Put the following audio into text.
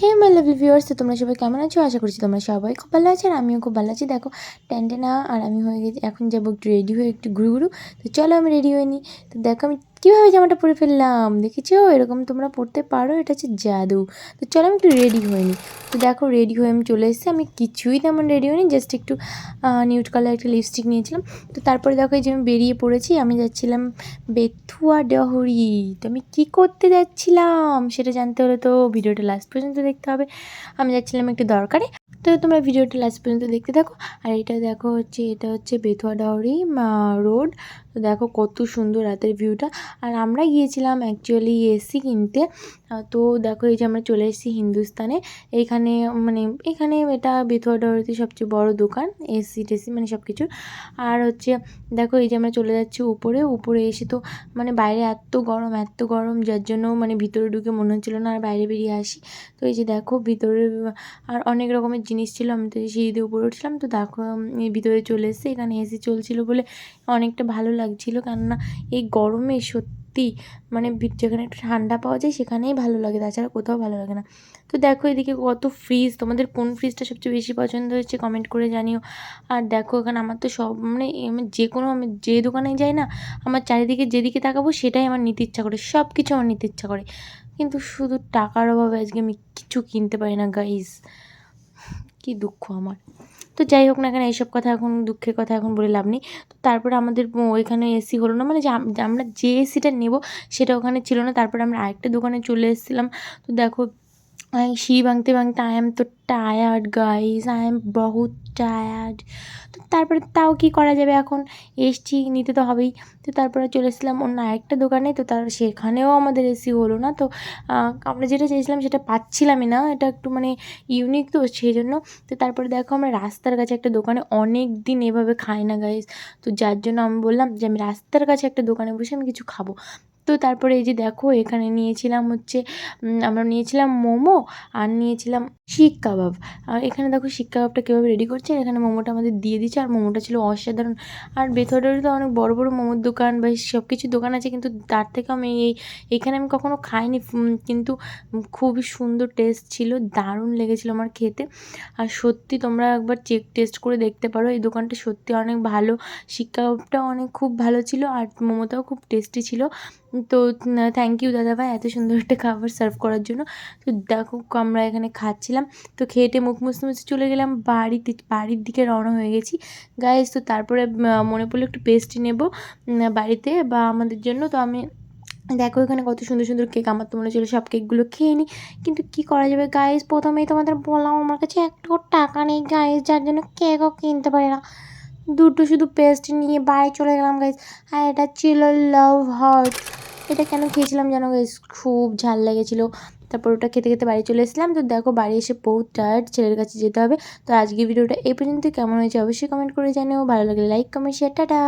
Hey my lovely viewers তো তোমরা সবাই কেমন আছো? আশা করছি তোমরা সবাই খুব ভালো আছো আর আমিও খুব ভালো আছি। দেখো টেন্টে ট্যান্টেনা আর আমি হয়ে গেছি, এখন যাব একটু রেডি হয়ে একটু ঘুরু ঘুরু তো চলো আমি রেডি হয়ে নিই। তো দেখো আমি কীভাবে জামাটা পরে ফেললাম? দেখেছ? এরকম তোমরা পরতে পারো। এটা হচ্ছে জাদু। তো চলো আমি একটু রেডি হইনি তো দেখো রেডি হয়ে আমি চলে এসেছি। আমি কিছুই তেমন রেডি হইনি জাস্ট একটু নিউট কালার একটা লিপস্টিক নিয়েছিলাম। তো তারপরে দেখো, এই যে আমি বেরিয়ে পড়েছি, আমি যাচ্ছিলাম বেথুয়া ডহরি তো আমি কী করতে যাচ্ছিলাম? সেটা জানতে হলে তো ভিডিওটা লাস্ট পর্যন্ত দেখতে হবে। আমি যাচ্ছিলাম একটু দরকারে। তো তোমরা ভিডিওটা লাস্ট পর্যন্ত দেখতে থাকো। আর এটা দেখো হচ্ছে, এটা হচ্ছে বেথুয়া ডাউরি রোড তো দেখো কত সুন্দর রাতের ভিউটা আর আমরা গিয়েছিলাম অ্যাকচুয়ালি এসি কিনতে। তো দেখো এই যে আমরা চলে এসেছি হিন্দুস্তানে। এইখানে মানে এখানে এটা বেথুয়া ডাউরিতে সবচেয়ে বড় দোকান, এসি, টেসি মানে সব কিছুর আর হচ্ছে, দেখো এই যে আমরা চলে যাচ্ছি উপরে। উপরে এসে তো মানে বাইরে এত গরম এত গরম, যার জন্য মানে ভিতরে ঢুকে মনে হচ্ছিল না আর বাইরে বেরিয়ে আসি। তো এই যে দেখো ভিতরে, আর অনেক রকমের জিনিস ছিল। আমি তো সিঁড়ি দিয়ে উপরে উঠছিলাম। তো দেখো ভিতরে চলে এসেছি। এখানে এসি চলছিল বলে অনেকটা ভালো লাগছিল। কেননা এই গরমে সত্যি মানে যেখানে একটু ঠান্ডা পাওয়া যায় সেখানেই ভালো লাগে, তাছাড়া কোথাও ভালো লাগে না। তো দেখো এদিকে কত ফ্রিজ তোমাদের কোন ফ্রিজটা সবচেয়ে বেশি পছন্দ হয়েছে কমেন্ট করে জানিও। আর দেখো এখানে আমার তো সব মানে যে কোনো আমি যে দোকানে যাই না, আমার চারিদিকে যেদিকে তাকাবো সেটাই আমার নিতে ইচ্ছা করে সব কিছু আমার নিতে ইচ্ছা করে। কিন্তু শুধু টাকার অভাবে আজকে আমি কিছু কিনতে পারি না গাইজ কি দুঃখ আমার। তো যাই হোক না কেন, এইসব কথা এখন, দুঃখের কথা এখন বলে লাভ নেই। তো তারপরে আমাদের ওইখানে এসি হলো না মানে যে আমরা যে এসিটা নেব সেটা ওখানে ছিল না। তারপরে আমরা আরেকটা দোকানে চলে এসেছিলাম। তো দেখো সিঁড়ি ভাঙতে ভাঙতে আই এম তো টায়ার্ড গাইজ আই এম বহুত টায়ার্ড তো তারপরে তাও কী করা যাবে এখন? এসছি, নিতে তো হবেই। তো তারপরে চলে এসেছিলাম অন্য আরেকটা দোকানে। তো তার সেখানেও আমাদের এসি হলো না। তো আমরা যেটা চেয়েছিলাম সেটা পাচ্ছিলামই না। এটা একটু মানে ইউনিক তো সেই জন্য তো তারপরে দেখো, আমরা রাস্তার কাছে একটা দোকানে অনেক দিন এভাবে খাই না গাইজ তো যার জন্য আমি বললাম যে, আমি রাস্তার কাছে একটা দোকানে বসে আমি কিছু খাব। তো তারপরে এই যে দেখো, এখানে নিয়েছিলাম হচ্ছে আমরা নিয়েছিলাম মোমো আর নিয়েছিলাম শিক কাবাব। আর এখানে দেখো শিক কাবাবটা কীভাবে রেডি করছে? এখানে মোমোটা আমাদের দিয়ে দিচ্ছে আর মোমোটা ছিল অসাধারণ। আর ভেতরের তো অনেক বড় বড় মোমোর দোকান বা সব কিছু দোকান আছে, কিন্তু তার থেকে আমি এই, এখানে আমি কখনও খাইনি কিন্তু খুবই সুন্দর টেস্ট ছিল, দারুণ লেগেছিলো আমার খেতে। আর সত্যি তোমরা একবার চেক টেস্ট করে দেখতে পারো, এই দোকানটা সত্যি অনেক ভালো। শিক কাবাবটাও অনেক খুব ভালো ছিল আর মোমোটাও খুব টেস্টি ছিল। তো থ্যাংক ইউ দাদাভাই এত সুন্দর একটা খাবার সার্ভ করার জন্য। তো দেখো, আমরা এখানে খাচ্ছিলাম। তো খেটে মুখ মুছতে মুছতে চলে গেলাম, বাড়িতে, বাড়ির দিকে রওনা হয়ে গেছি। গাইজ তো তারপরে মনে পড়ল একটু পেস্ট্রি নেব বাড়িতে বা আমাদের জন্য। তো আমি দেখো এখানে কত সুন্দর সুন্দর কেক আমার তো মনে ছিল সব কেকগুলো খেয়ে নিই কিন্তু কী করা যাবে গাইজ প্রথমেই তোমাদের বললাম, আমার কাছে একটু টাকা নেই গাইজ যার জন্য কেকও কিনতে পারি না। দুটো শুধু পেস্ট নিয়ে বাড়ি চলে গেলাম গাইজ আর এটা ছিল লাভ হার্ট এটা কেন খেয়েছিলাম যেন খুব ঝাল লেগেছিলো। তারপর ওটা খেতে খেতে বাড়ি চলে এসেছিলাম। তো দেখো বাড়ি এসে বহুত টায়ার্ড ছেলের কাছে যেতে হবে। তো আজকে ভিডিওটা এই পর্যন্ত কেমন হয়েছে অবশ্যই কমেন্ট করে জানিও। ভালো লাগলে লাইক কমেন্ট শেয়ার টাটা!